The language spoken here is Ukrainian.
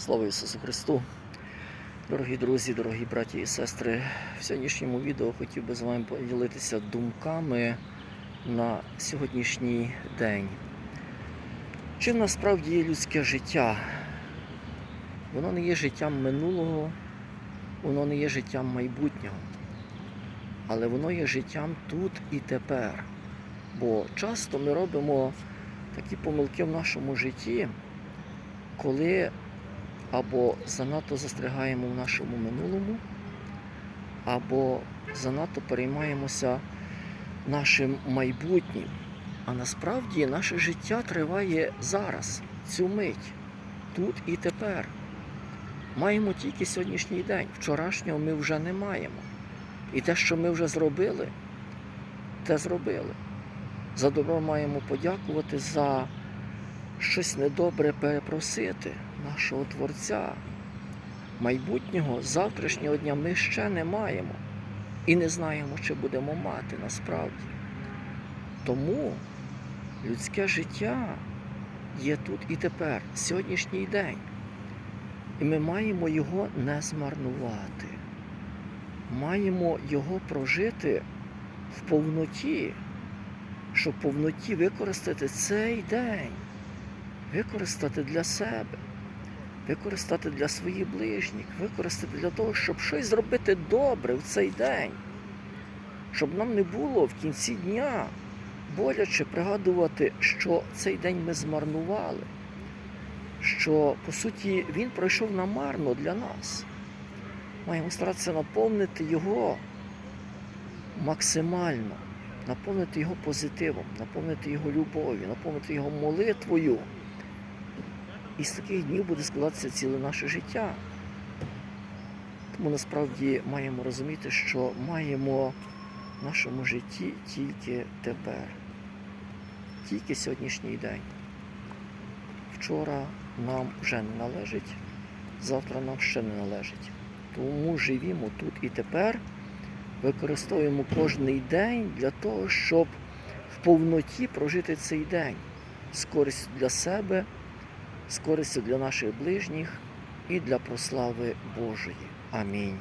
Слава Ісусу Христу! Дорогі друзі, дорогі браті і сестри, в сьогоднішньому відео хотів би з вами поділитися думками на сьогоднішній день. Чим насправді є людське життя? Воно не є життям минулого, воно не є життям майбутнього, але воно є життям тут і тепер. Бо часто ми робимо такі помилки в нашому житті, коли або занадто застрягаємо в нашому минулому, або занадто переймаємося нашим майбутнім. А насправді наше життя триває зараз, цю мить, тут і тепер. Маємо тільки сьогоднішній день. Вчорашнього ми вже не маємо. І те, що ми вже зробили, те зробили. За добро маємо подякувати за щось недобре перепросити нашого Творця. Майбутнього завтрашнього дня ми ще не маємо і не знаємо, чи будемо мати насправді. Тому людське життя є тут і тепер, сьогоднішній день. І ми маємо його не змарнувати. Маємо його прожити в повноті, щоб в повноті використати цей день використати для себе, використати для своїх ближніх, використати для того, щоб щось зробити добре в цей день, щоб нам не було в кінці дня боляче пригадувати, що цей день ми змарнували, що по суті він пройшов намарно для нас. Маємо старатися наповнити його максимально, наповнити його позитивом, наповнити його любов'ю, наповнити його молитвою. І з таких днів буде складатися ціле наше життя. Тому насправді маємо розуміти, що маємо в нашому житті тільки тепер, тільки сьогоднішній день. Вчора нам вже не належить, завтра нам ще не належить. Тому живімо тут і тепер, використовуємо кожний день для того, щоб в повноті прожити цей день з користю для себе з користю для наших ближніх і для прослави Божої. Амінь.